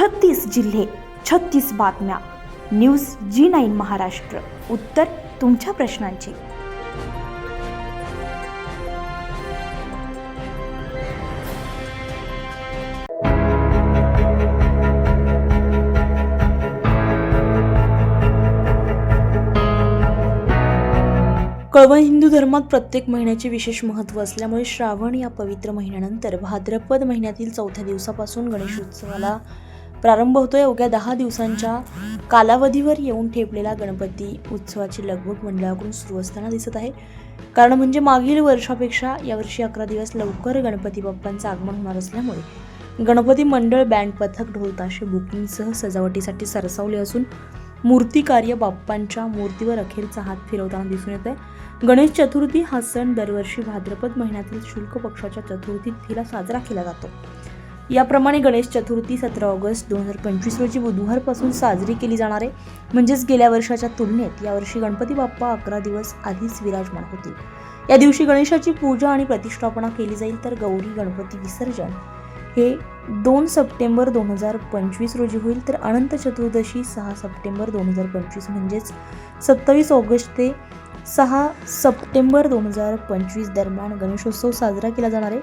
छत्तीस जिल्हे छत्तीस बातम्या. News G nine Maharashtra. उत्तर तुमच्या प्रश्नांची. कळवण हिंदू धर्मात प्रत्येक महिन्याचे विशेष महत्त्व असल्यामुळे श्रावण या पवित्र महिन्यानंतर भाद्रपद महिन्यातील चौथ्या दिवसापासून गणेशोत्सवाला प्रारंभ होतोय अवघ्या दहा दिवसांच्या कालावधीवर येऊन ठेपलेला गणपती उत्सवाची लगबग मंडळाकडून सुरू असताना दिसत आहे. कारण म्हणजे मागील वर्षापेक्षा यावर्षी अकरा दिवस लवकर गणपती बाप्पांचं आगमन होणार असल्यामुळे गणपती मंडळ बँड पथक ढोलताशे बुकिंगसह सजावटीसाठी सरसावले असून मूर्तिकार्य बाप्पांच्या मूर्तीवर अखेरचा हात फिरवताना दिसून येत आहे गणेश चतुर्थी हा सण दरवर्षी भाद्रपद महिन्यातील शुल्क पक्षाच्या चतुर्थी तिला साजरा केला जातो. याप्रमाणे गणेश चतुर्थी सतरा ऑगस्ट दोन हजार पंचवीस रोजी बुधवारपासून साजरी केली जाणार आहे. म्हणजेच गेल्या वर्षाच्या तुलनेत यावर्षी गणपती बाप्पा अकरा दिवस आधीच विराजमान होतील. या दिवशी गणेशाची पूजा आणि प्रतिष्ठापना केली जाईल तर गौरी गणपती विसर्जन हे दोन सप्टेंबर दोन हजार पंचवीस रोजी होईल तर अनंत चतुर्दशी सहा सप्टेंबर दोन हजार पंचवीस म्हणजेच सत्तावीस ऑगस्ट ते सहा सप्टेंबर दोन हजार पंचवीस दरम्यान गणेशोत्सव साजरा केला जाणार आहे.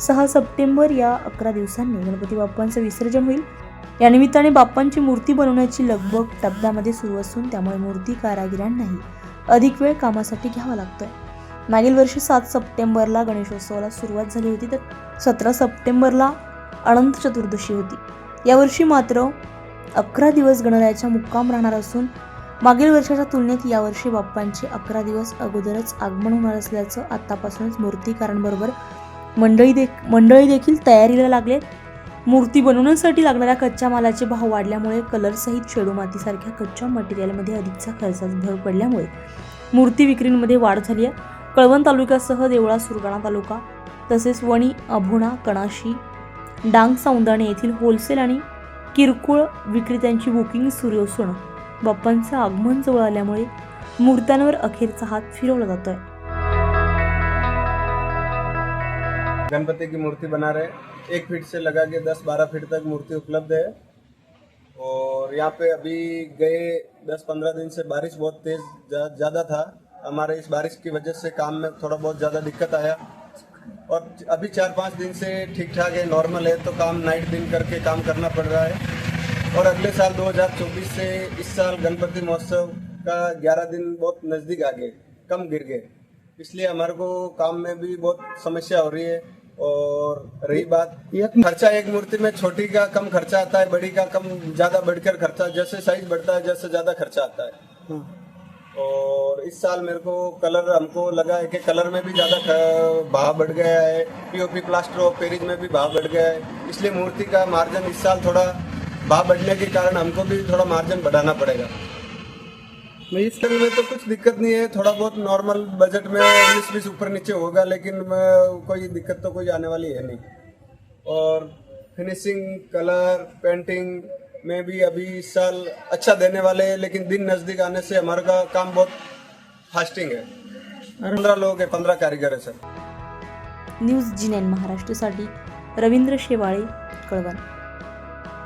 सहा सप्टेंबर या अकरा दिवसांनी गणपती बाप्पांचं विसर्जन होईल. या निमित्ताने बाप्पांची मूर्ती बनवण्याची लगबग टप्प्यामध्ये सुरू असून त्यामुळे मूर्ती कारागिरांनाही अधिक वेळ कामासाठी घ्यावा लागतोय. मागील वर्षी सात सप्टेंबरला गणेशोत्सवाला सुरुवात झाली होती तर सतरा सप्टेंबरला अनंत चतुर्दशी होती. यावर्षी मात्र अकरा दिवस गणरायाचा मुक्काम राहणार असून मागील वर्षाच्या तुलनेत यावर्षी बाप्पांचे अकरा दिवस अगोदरच आगमन होणार असल्याचं आतापासूनच मूर्तीकारांबरोबर मंडळी दे मंडळी देखील तयारीला लागले मूर्ती बनवण्यासाठी लागणाऱ्या कच्च्या मालाचे भाव वाढल्यामुळे कलरसहित शेडू मातीसारख्या कच्च्या मटेरियलमध्ये अधिकचा खर्चात भर पडल्यामुळे मूर्ती विक्रीमध्ये वाढ झाली आहे कळवण तालुक्यासह देवळा सुरगाणा तालुका तसेच वणी अभोणा कणाशी डांग सौंदाणे येथील होलसेल आणि किरकोळ विक्रेत्यांची बुकिंग सुरू असून बाप्पांचं आगमन जवळ आल्यामुळे मूर्त्यांवर अखेरचा हात फिरवला जातोय. गणपति की मूर्ति बना रहे हैं। एक फीट से लगा के दस बारह फीट तक मूर्ति उपलब्ध है। और यहाँ पे अभी गए दस पंद्रह दिन से बारिश बहुत तेज ज्यादा था। हमारे इस बारिश की वजह से काम में थोड़ा बहुत ज्यादा दिक्कत आया। और अभी चार पाँच दिन से ठीक ठाक है नॉर्मल है तो काम नाइट दिन करके काम करना पड़ रहा है। और अगले साल 2024 से इस साल गणपति महोत्सव का 11 दिन बहुत नज़दीक आ गए कम गिर गए। इसलिए हमारे को काम में भी बहुत समस्या हो रही है। और रही बात, खर्चा एक मूर्ति में छोटी का कम खर्चा आता है, बड़ी का कम, ज़्यादा बढ़कर खर्चा, जैसे साइज़ बढ़ता है, जैसे ज़्यादा खर्चा आता है। और इस साल मेरे को कलर, हमको लगा है कि कलर में भी ज़्यादा भाव बढ़ गया है। पीओपी प्लास्टर ऑफ़ पेरिस में भी भाव बढ़ गया है। इसलिए मूर्ति का मार्जिन इस साल थोड़ा भाव बढ़ने के कारण हमको भी थोड़ा मार्जिन बढ़ाना पड़ेगा। इस तरह में तो कुछ दिक्कत नहीं है। थोड़ा बहुत नॉर्मल बजट में उन्नीस बीस ऊपर नीचे होगा, लेकिन कोई दिक्कत तो कोई आने वाली है नहीं। और फिनिशिंग कलर पेंटिंग में भी अभी इस साल अच्छा देने वाले हैं लेकिन दिन नज़दीक आने से हमारा का काम बहुत फास्टिंग है। पंद्रह लोग है पंद्रह कारीगर है सर। न्यूज जी नाईन महाराष्ट्रासाठी रवींद्र शेवाळे कळवण।